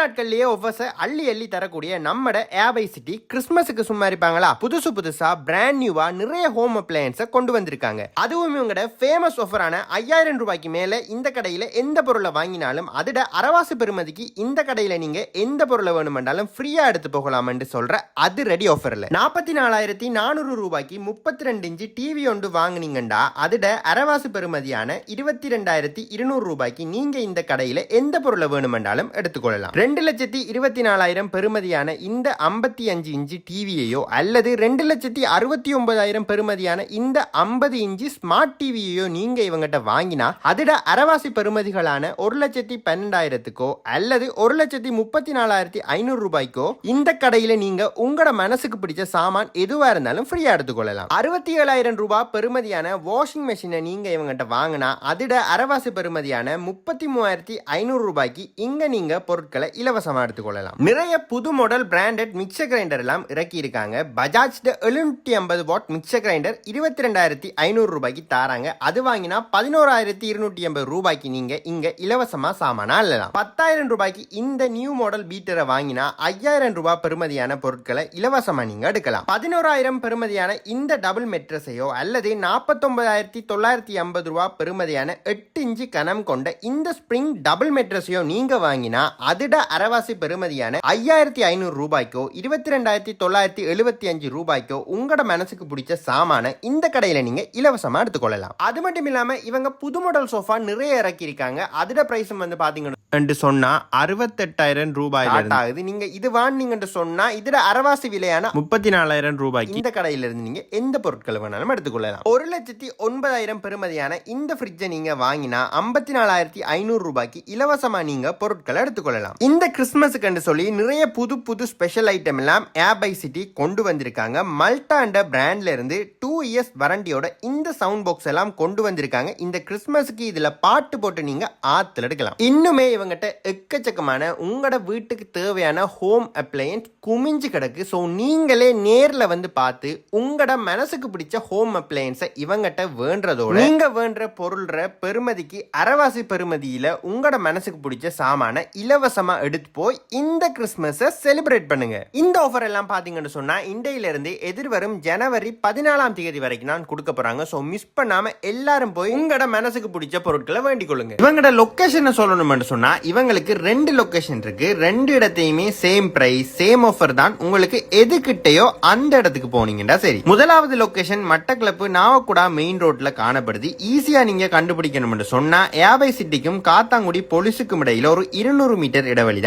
நாட்கள்லயே ஒவ்வொரு அள்ளி அள்ளி தரக்கூடிய நம்மட ஏபை சிட்டி கிறிஸ்மஸுக்கு சும்மா இருப்பாங்களா? புதுசு புதுசா பிராண்ட் நியூவா நிறைய ஹோம் அப்ளையன்ஸை கொண்டு வந்திருக்காங்க. அதுவும் இவங்களோட ஃபேமஸ் ஆஃபரான ஐயாயிரம் ரூபாய்க்கு மேல இந்த கடையில எந்த பொருளை வாங்கினாலும் அதோட அரவாசு பெருமதிக்கு இந்த கடையில நீங்க எந்த பொருளை வேணுமென்றாலும் ஃப்ரீயா எடுத்து போகலாம்னு சொல்ற அது ரெடி ஆஃபர்ல நாற்பத்தி நாலாயிரத்தி நானூறு ரூபாய்க்கு முப்பத்தி ரெண்டு இன்ச்சு டிவி ஒன்று வாங்கினீங்கண்டா அதோட அரவாசு பெறுமதியான இருபத்தி ரெண்டாயிரத்தி இருநூறு ரூபாய்க்கு நீங்க இந்த கடையில எந்த பொருளை வேணுமென்றாலும் எடுத்துக்கொள்ளலாம். ரெண்டு லட்சத்தி இருபத்தி நாலாயிரம் பெறுமதியான இந்த ஐம்பத்தி அஞ்சு இன்ச்சு டிவியையோ அல்லது ரெண்டு லட்சத்தி அறுபத்தி ஒன்பதாயிரம் பெறுமதியான இந்த ஐம்பது இன்ச்சு ஸ்மார்ட் டிவியையோ நீங்க இவங்கிட்ட வாங்கினா அதிட அரவாசி பெறுமதிகளான ஒரு லட்சத்தி பன்னெண்டாயிரத்துக்கோ அல்லது ஒரு லட்சத்தி முப்பத்தி நாலாயிரத்தி ஐநூறு ரூபாய்க்கோ இந்த கடையில நீங்க உங்களோட மனசுக்கு பிடிச்ச சாமான் எதுவா இருந்தாலும் ஃப்ரீயா எடுத்துக்கொள்ளலாம். அறுபத்தி ஏழாயிரம் ரூபாய் பெறுமதியான வாஷிங் மெஷினை நீங்க இவங்கிட்ட வாங்கினா அதிட அறவாசி பெறுமதியான முப்பத்தி மூவாயிரத்தி ஐநூறு ரூபாய்க்கு இங்க நீங்க பொருட்களை இலவசமா எடுத்துக்கொள்ளலாம் நிறைய புது மாடல் பிராண்டட் மிக்சர் கிரைண்டர் எல்லாம் இறக்கி இருக்காங்க பஜாஜ் எழுநூற்றி ஐம்பது வாட் மிக்சர் கிரைண்டர் இருபத்தி ரெண்டாயிரத்தி ஐநூறு ரூபாய்க்கு தாராங்க. அது வாங்கினா பதினோராயிரத்தி இருநூற்றி ஐம்பது ரூபாய்க்கு நீங்க இங்க இலவசமா சாமானா அல்லலாம் பத்தாயிரம் ரூபாய்க்கு இந்த நியூ மாடல் பீட்டரை வாங்கினா ஐயாயிரம் ரூபாய் பெறுமதியான பொருட்களை இலவசமா நீங்க எடுக்கலாம். பதினோராயிரம் பெறுமதியான இந்த டபுள் மெட்ரஸையோ அல்லது நாற்பத்தொன்பதாயிரத்தி தொள்ளாயிரத்தி ஐம்பது ரூபாய் பெறுமதியான எட்டு இன்ச்சு கனம் கொண்ட இந்த ஸ்ப்ரிங் டபுள் மெட்ரஸையோ நீங்க வாங்கினா அதிட அறவாசி பெறுமதியான ஐயாயிரத்தி ஐநூறு ரூபாய்க்கோ இருபத்தி ரெண்டாயிரத்தி தொள்ளாயிரத்தி எழுபத்தி அஞ்சு ரூபாய்க்கோ உங்களோட மனசுக்கு பிடிச்ச சாமான இந்த கடையில நீங்க இலவசமா எடுத்துக்கொள்ளலாம். அது மட்டும் இல்லாம இவங்க புது மாடல் சோஃபா நிறைய இறக்கி இருக்காங்க அதோட பிரைஸும் வந்து பாத்தீங்கன்னா சொன்னா அறுபத்தெட்டாயிரம் ரூபாய் ஆகுது. நீங்க இது வாங்கினீங்கன்னு சொன்னா இதோட அரவாசி விலையான முப்பத்தி நாலாயிரம் ரூபாய்க்கு இந்த கடையில இருந்து நீங்க எந்த பொருட்கள் வேணாலும் எடுத்துக்கொள்ளலாம். ஒரு லட்சத்தி ஒன்பதாயிரம் பெறுமதியான இந்த ஃப்ரிட்ஜை நீங்க வாங்கினா ஐம்பத்தி நாலாயிரத்தி ஐநூறு ரூபாய்க்கு இலவசமா நீங்க பொருட்களை எடுத்துக்கொள்ளலாம். இந்த கிறிஸ்துமஸுக்கு சொல்லி நிறைய புது புது ஸ்பெஷல் ஐட்டம் எல்லாம் ஏபை சிட்டி கொண்டு வந்திருக்காங்க. மல்டாண்ட பிராண்ட்ல இருந்து டூ இயர்ஸ் வாரண்டியோட இந்த சவுண்ட் பாக்ஸ் எல்லாம் கொண்டு வந்திருக்காங்க. இந்த கிறிஸ்துமஸுக்கு இதுல பாட்டு போட்டு நீங்க ஆத்துல எடுக்கலாம். இன்னுமே இவங்ககிட்ட எக்கச்சக்கமான உங்களோட வீட்டுக்கு தேவையான ஹோம் அப்ளையன்ஸ் குமிஞ்சு கிடக்கு. ஸோ நீங்களே நேரில் வந்து பார்த்து உங்களோட மனசுக்கு பிடிச்ச ஹோம் அப்ளையன்ஸை இவங்கிட்ட வேண்டதோட நீங்க வேண்ட பொருள்ற பெருமதிக்கு அறவாசி பெருமதியில உங்களோட மனசுக்கு பிடிச்ச சாமான இலவசமா எடுத்து போய் இந்த கிறிஸ்மஸை செலிப்ரேட் பண்ணுங்க. இந்த ஆஃபர் எல்லாம் பாத்தீங்கன்னு சொன்னா இண்டையில இருந்து எதிர்வரும் ஜனவரி பதினாலாம் தேதி வரைக்கும் நான் கொடுக்க போறாங்க. ஸோ மிஸ் பண்ணாம எல்லாரும் போய் உங்களோட மனசுக்கு பிடிச்ச பொருட்களை வேண்டிக் கொள்ளுங்க. இவங்களோட லொக்கேஷனை சொல்லணும்னு சொன்னா இவங்களுக்கு ரெண்டு லொக்கேஷன் இருக்கு. ரெண்டு இடத்தையுமே சேம் பிரைஸ் சேம் ஆஃபர் தான். உங்களுக்கு எது கிட்டயோ அந்த இடத்துக்கு போனீங்கன்னா சரி. முதலாவது லொக்கேஷன் மட்டக்களப்பு நாவக்குடா மெயின் ரோட்ல காணப்படுது. ஈஸியா நீங்க கண்டுபிடிக்கணும்னு சொன்னா ஏபை சிட்டிக்கும் காத்தாங்குடி பொலிசுக்கும் இடையில ஒரு இருநூறு மீட்டர் இடைவெளி